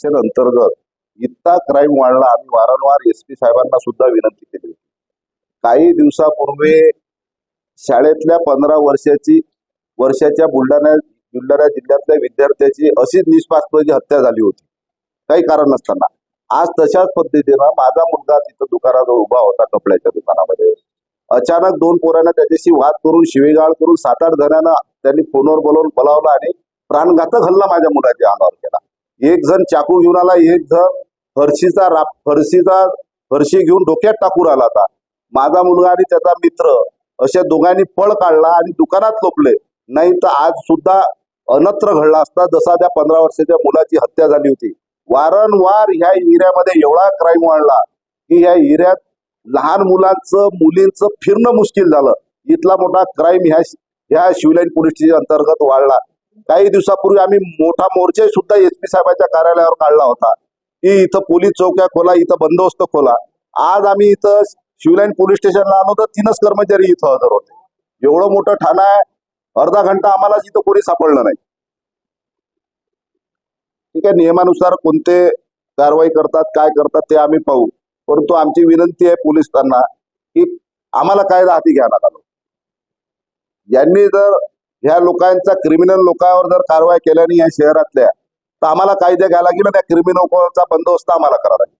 Sale अंतर्गत इतका crime वाढला आम्ही वारंवार एस पी साहेबांना सुद्धा विनंती केली होती. काही दिवसापूर्वी शाळेतल्या पंधरा वर्षाची वर्षाच्या बुलढाणा बुलढाणा जिल्ह्यातल्या विद्यार्थ्याची अशीच निष्पासपणाची हत्या झाली होती. काही कारण नसताना. आज तशाच पद्धतीनं माझा मुलगा तिथं दुकानाजवळ उभा होता कपड्याच्या दुकानामध्ये. अचानक दोन पोरांना त्याच्याशी वाद करून शिवेगाळ करून सात आठ जणांना त्यांनी फोनवर बोलवून बोलावला आणि प्राणघातक हल्ला माझ्या मुलाच्या अंगावर केला. एक जण चाकू घेऊन आला एक जण फरशीचा राप फरशीचा फरशी घेऊन डोक्यात टाकून आला होता. माझा मुलगा आणि त्याचा मित्र अशा दोघांनी पळ काढला आणि दुकानात लोपले नाही तर आज सुद्धा अनत्र घडला असता जसा त्या पंधरा वर्षाच्या मुलाची हत्या झाली होती. वारंवार ह्या एरियामध्ये एवढा क्राईम वाढला की ह्या एरियात लहान मुलांचं मुलींचं फिरणं मुश्किल झालं. इथला मोठा क्राईम ह्या ह्या शिवलाईन पोलीस स्टेशन अंतर्गत वाढला. काही दिवसापूर्वी आम्ही मोठा मोर्चा सुद्धा एस पी साहेबांच्या कार्यालयावर काढला होता. की इथं पोलीस चौक्या खोला इथं बंदोबस्त खोला. आज आम्ही इथं शिवलाईन पोलीस स्टेशनला आलो तर तीनच कर्मचारी इथं हजर होते. एवढं मोठं ठाणं आहे अर्धा घंटा आम्हाला इथं कोणी सापडलं नाही. ठीक आहे नियमानुसार कोणते कारवाई करतात काय करतात ते आम्ही पाहू. परंतु आमची विनंती आहे पोलिसांना की आम्हाला कायदा हाती घ्यायला आलो यांनी जर ह्या लोकांचा क्रिमिनल लोकांवर जर कारवाई केल्याने या शहरातल्या तर आम्हाला कायदे घ्यायला लागेल त्या क्रिमिनल बंदोबस्त आम्हाला करावा लागेल.